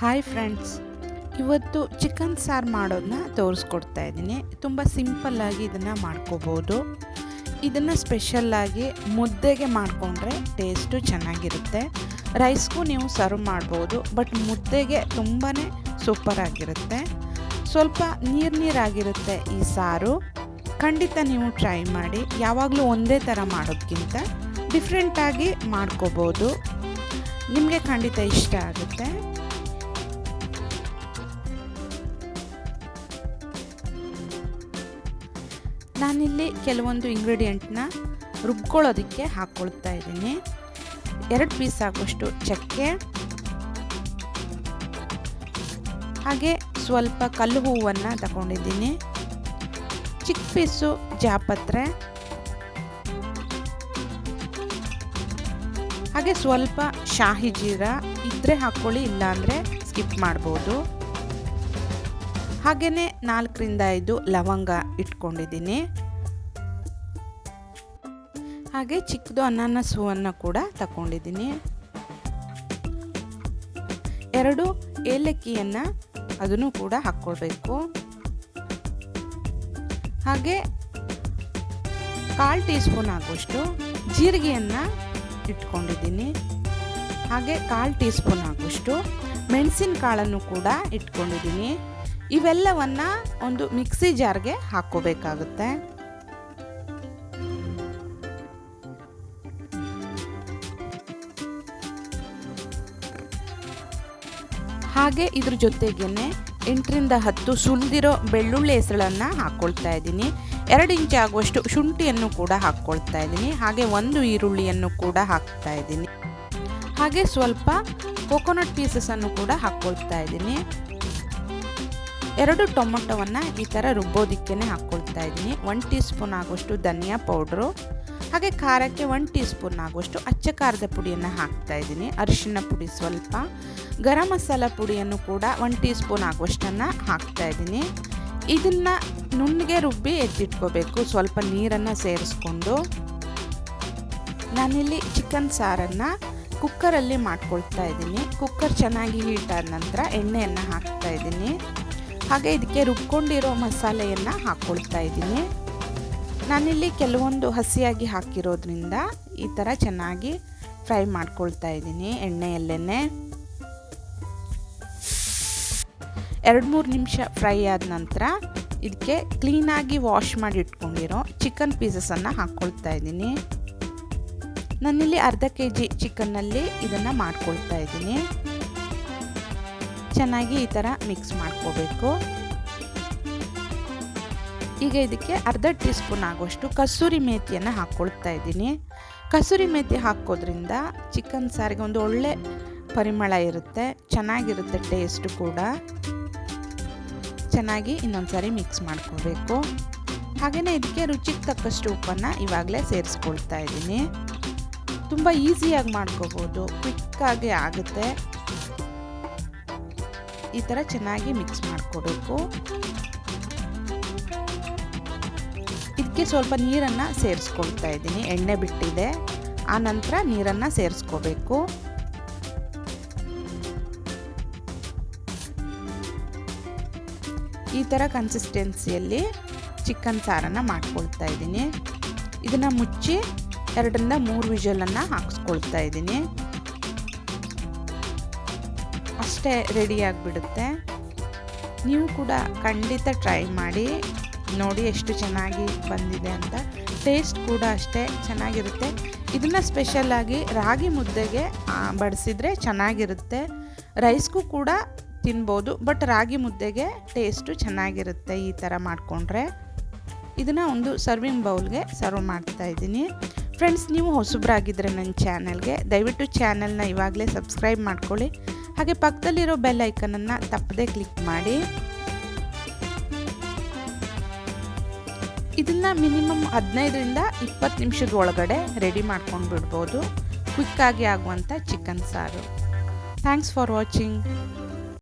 Hi friends ಇವತ್ತು chicken ಸಾರು ಮಾಡೋದನ್ನ ತೋರಿಸ್ಕೊಡ್ತಾ ಇದ್ದೀನಿ. ತುಂಬ ಸಿಂಪಲ್ಲಾಗಿ ಇದನ್ನು ಮಾಡ್ಕೋಬೋದು. ಇದನ್ನು ಸ್ಪೆಷಲ್ಲಾಗಿ ಮುದ್ದೆಗೆ ಮಾಡಿಕೊಂಡ್ರೆ ಟೇಸ್ಟು ಚೆನ್ನಾಗಿರುತ್ತೆ. ರೈಸ್ಗೂ ನೀವು ಸರ್ವ್ ಮಾಡ್ಬೋದು ಬಟ್ ಮುದ್ದೆಗೆ ತುಂಬಾ ಸೂಪರಾಗಿರುತ್ತೆ ಸ್ವಲ್ಪ ನೀರು ನೀರಾಗಿರುತ್ತೆ ಈ ಸಾರು. ಖಂಡಿತ ನೀವು ಟ್ರೈ ಮಾಡಿ. ಯಾವಾಗಲೂ ಒಂದೇ ಥರ ಮಾಡೋದಕ್ಕಿಂತ ಡಿಫ್ರೆಂಟಾಗಿ ಮಾಡ್ಕೋಬೋದು. ನಿಮಗೆ ಖಂಡಿತ ಇಷ್ಟ ಆಗುತ್ತೆ. ನಾನಿಲ್ಲಿ ಕೆಲವೊಂದು ಇಂಗ್ರೀಡಿಯೆಂಟ್ನ ರುಬ್ಕೊಳ್ಳೋದಕ್ಕೆ ಹಾಕ್ಕೊಳ್ತಾ ಇದ್ದೀನಿ. ಎರಡು ಪೀಸ್ ಆಗುವಷ್ಟು ಚಕ್ಕೆ. ಹಾಗೆ ಸ್ವಲ್ಪ ಕಲ್ಲು ಹೂವನ್ನು ತಗೊಂಡಿದ್ದೀನಿ. ಚಿಕ್ಕ ಪೀಸು ಜಾಪತ್ರೆ. ಹಾಗೆ ಸ್ವಲ್ಪ ಶಾಹಿ ಜೀರ ಇದ್ರೆ ಹಾಕ್ಕೊಳ್ಳಿ, ಇಲ್ಲಾಂದರೆ ಸ್ಕಿಪ್ ಮಾಡ್ಬೋದು. ಹಾಗೆಯೇ ನಾಲ್ಕರಿಂದ ಐದು ಲವಂಗ ಇಟ್ಕೊಂಡಿದ್ದೀನಿ. ಹಾಗೆ ಚಿಕ್ಕದು ಅನಾನಸ್ ಹೂವನ್ನು ಕೂಡ ತಗೊಂಡಿದ್ದೀನಿ ಎರಡು ಏಲಕ್ಕಿಯನ್ನು ಅದನ್ನು ಕೂಡ ಹಾಕ್ಕೊಳ್ಬೇಕು. ಹಾಗೆ ಕಾಲು ಟೀ ಸ್ಪೂನ್ ಆಗುವಷ್ಟು ಜೀರಿಗೆಯನ್ನು ಇಟ್ಕೊಂಡಿದ್ದೀನಿ. ಹಾಗೆ ಕಾಲು ಟೀ ಸ್ಪೂನ್ ಆಗುವಷ್ಟು ಮೆಣಸಿನ ಕಾಳನ್ನು ಕೂಡ ಇಟ್ಕೊಂಡಿದ್ದೀನಿ. ಇವೆಲ್ಲವನ್ನ ಒಂದು ಮಿಕ್ಸಿ ಜಾರ್ಗೆ ಹಾಕೋಬೇಕಾಗುತ್ತೆ ಹಾಗೆ ಇದ್ರ ಜೊತೆಗೇನೆ ಎಂಟರಿಂದ ಹತ್ತು ಸುಲಿದಿರೋ ಬೆಳ್ಳುಳ್ಳಿ ಹೆಸಳನ್ನು ಹಾಕ್ಕೊಳ್ತಾ ಇದ್ದೀನಿ. ಎರಡು ಇಂಚು ಆಗುವಷ್ಟು ಶುಂಠಿಯನ್ನು ಕೂಡ ಹಾಕ್ಕೊಳ್ತಾ ಇದ್ದೀನಿ. ಹಾಗೆ ಒಂದು ಈರುಳ್ಳಿಯನ್ನು ಕೂಡ ಹಾಕ್ತಾ ಇದ್ದೀನಿ. ಹಾಗೆ ಸ್ವಲ್ಪ ಕೊಕೊನಟ್ ಪೀಸಸನ್ನು ಕೂಡ ಹಾಕ್ಕೊಳ್ತಾ ಇದ್ದೀನಿ. ಎರಡು ಟೊಮೊಟೊವನ್ನು ಈ ಥರ ರುಬ್ಬೋದಿಕ್ಕೇ ಹಾಕ್ಕೊಳ್ತಾ ಇದ್ದೀನಿ. ಒನ್ ಟೀ ಸ್ಪೂನ್ ಆಗುವಷ್ಟು ಧನಿಯಾ ಪೌಡ್ರು, ಹಾಗೆ ಖಾರಕ್ಕೆ ಒನ್ ಟೀ ಸ್ಪೂನ್ ಆಗುವಷ್ಟು ಅಚ್ಚ ಖಾರದ ಪುಡಿಯನ್ನು ಹಾಕ್ತಾ ಇದ್ದೀನಿ. ಅರಿಶಿನ ಪುಡಿ ಸ್ವಲ್ಪ, ಗರಂ ಮಸಾಲ ಪುಡಿಯನ್ನು ಕೂಡ ಒನ್ ಟೀ ಸ್ಪೂನ್ ಆಗುವಷ್ಟನ್ನು ಹಾಕ್ತಾ ಇದ್ದೀನಿ. ಇದನ್ನು ನುಣ್ಣಗೆ ರುಬ್ಬಿ ಎತ್ತಿಟ್ಕೋಬೇಕು. ಸ್ವಲ್ಪ ನೀರನ್ನು ಸೇರಿಸ್ಕೊಂಡು ನಾನಿಲ್ಲಿ ಚಿಕನ್ ಸಾರನ್ನು ಕುಕ್ಕರಲ್ಲಿ ಮಾಡ್ಕೊಳ್ತಾ ಇದ್ದೀನಿ. ಕುಕ್ಕರ್ ಚೆನ್ನಾಗಿ ಹೀಟ್ ಆದ ನಂತರ ಎಣ್ಣೆಯನ್ನು ಹಾಕ್ತಾ ಇದ್ದೀನಿ. ಹಾಗೆ ಇದಕ್ಕೆ ರುಬ್ಕೊಂಡಿರೋ ಮಸಾಲೆಯನ್ನು ಹಾಕ್ಕೊಳ್ತಾ ಇದ್ದೀನಿ. ನಾನಿಲ್ಲಿ ಕೆಲವೊಂದು ಹಸಿಯಾಗಿ ಹಾಕಿರೋದ್ರಿಂದ ಈ ಥರ ಚೆನ್ನಾಗಿ ಫ್ರೈ ಮಾಡ್ಕೊಳ್ತಾ ಇದ್ದೀನಿ ಎಣ್ಣೆಯಲ್ಲೇ ಎರಡು ಮೂರು ನಿಮಿಷ ಫ್ರೈ ಆದ ನಂತರ ಇದಕ್ಕೆ ಕ್ಲೀನಾಗಿ ವಾಶ್ ಮಾಡಿ ಇಟ್ಕೊಂಡಿರೋ ಚಿಕನ್ ಪೀಸಸನ್ನು ಹಾಕ್ಕೊಳ್ತಾ ಇದ್ದೀನಿ. ನಾನಿಲ್ಲಿ ಅರ್ಧ ಕೆ ಜಿ ಚಿಕನ್ನಲ್ಲಿ ಇದನ್ನು ಮಾಡ್ಕೊಳ್ತಾ ಇದ್ದೀನಿ. ಚೆನ್ನಾಗಿ ಈ ಥರ ಮಿಕ್ಸ್ ಮಾಡ್ಕೋಬೇಕು. ಈಗ ಇದಕ್ಕೆ ಅರ್ಧ ಟೀ ಸ್ಪೂನ್ ಆಗುವಷ್ಟು ಕಸೂರಿ ಮೇಥಿಯನ್ನು ಹಾಕ್ಕೊಳ್ತಾ ಇದ್ದೀನಿ. ಕಸೂರಿ ಮೇಥಿ ಹಾಕೋದ್ರಿಂದ ಚಿಕನ್ ಸಾರಿಗೆ ಒಂದು ಒಳ್ಳೆ ಪರಿಮಳ ಇರುತ್ತೆ, ಚೆನ್ನಾಗಿರುತ್ತೆ ಟೇಸ್ಟು ಕೂಡ. ಚೆನ್ನಾಗಿ ಇನ್ನೊಂದು ಸಾರಿ ಮಿಕ್ಸ್ ಮಾಡ್ಕೋಬೇಕು. ಹಾಗೆಯೇ ಇದಕ್ಕೆ ರುಚಿಗೆ ತಕ್ಕಷ್ಟು ಉಪ್ಪನ್ನು ಇವಾಗಲೇ ಸೇರಿಸ್ಕೊಳ್ತಾ ಇದ್ದೀನಿ. ತುಂಬ ಈಸಿಯಾಗಿ ಮಾಡ್ಕೋಬೋದು ಕ್ವಿಕ್ಕಾಗಿ ಆಗುತ್ತೆ. ಈ ಥರ ಚೆನ್ನಾಗಿ ಮಿಕ್ಸ್ ಮಾಡಿಕೊಬೇಕು. ಇದಕ್ಕೆ ಸ್ವಲ್ಪ ನೀರನ್ನು ಸೇರಿಸ್ಕೊಳ್ತಾ ಇದ್ದೀನಿ. ಎಣ್ಣೆ ಬಿಟ್ಟಿದೆ. ಆ ನಂತರ ನೀರನ್ನು ಸೇರಿಸ್ಕೋಬೇಕು. ಈ ಥರ ಕನ್ಸಿಸ್ಟೆನ್ಸಿಯಲ್ಲಿ ಚಿಕನ್ ಸಾರನ್ನು ಮಾಡ್ಕೊಳ್ತಾ ಇದ್ದೀನಿ. ಇದನ್ನು ಮುಚ್ಚಿ ಎರಡರಿಂದ ಮೂರು ವಿಜಲನ್ನು ಹಾಕ್ಸ್ಕೊಳ್ತಾ ಇದ್ದೀನಿ. ಅಷ್ಟೇ ರೆಡಿಯಾಗಿಬಿಡುತ್ತೆ ನೀವು ಕೂಡ ಖಂಡಿತ ಟ್ರೈ ಮಾಡಿ, ನೋಡಿ ಎಷ್ಟು ಚೆನ್ನಾಗಿ ಬಂದಿದೆ ಅಂತ. ಟೇಸ್ಟ್ ಕೂಡ ಅಷ್ಟೇ ಚೆನ್ನಾಗಿರುತ್ತೆ. ಇದನ್ನು ಸ್ಪೆಷಲ್ಲಾಗಿ ರಾಗಿ ಮುದ್ದೆಗೆ ಬಡಿಸಿದ್ರೆ ಚೆನ್ನಾಗಿರುತ್ತೆ. ರೈಸ್ಗೂ ಕೂಡ ತಿನ್ಬೋದು ಬಟ್ ರಾಗಿ ಮುದ್ದೆಗೆ ಟೇಸ್ಟು ಚೆನ್ನಾಗಿರುತ್ತೆ ಈ ಥರ ಮಾಡಿಕೊಂಡ್ರೆ. ಇದನ್ನು ಒಂದು ಸರ್ವಿಂಗ್ ಬೌಲ್ಗೆ ಸರ್ವ್ ಮಾಡ್ತಾ ಇದ್ದೀನಿ. ಫ್ರೆಂಡ್ಸ್ ನೀವು ಹೊಸಬ್ರಾಗಿದ್ದರೆ ನನ್ನ ಚಾನಲ್ಗೆ ದಯವಿಟ್ಟು ಚಾನಲ್ನ ಇವಾಗಲೇ ಸಬ್ಸ್ಕ್ರೈಬ್ ಮಾಡ್ಕೊಳ್ಳಿ. ಹಾಗೆ ಪಕ್ಕದಲ್ಲಿರೋ ಬೆಲ್ ಐಕನನ್ನು ತಪ್ಪದೆ ಕ್ಲಿಕ್ ಮಾಡಿ. ಇದನ್ನು ಮಿನಿಮಮ್ ಹದಿನೈದರಿಂದ ಇಪ್ಪತ್ತು ನಿಮಿಷದ ಒಳಗಡೆ ರೆಡಿ ಮಾಡ್ಕೊಂಡು ಬಿಡ್ಬೋದು. ಕ್ವಿಕ್ಕಾಗಿ ಆಗುವಂಥ ಚಿಕನ್ ಸಾರು. Thanks for watching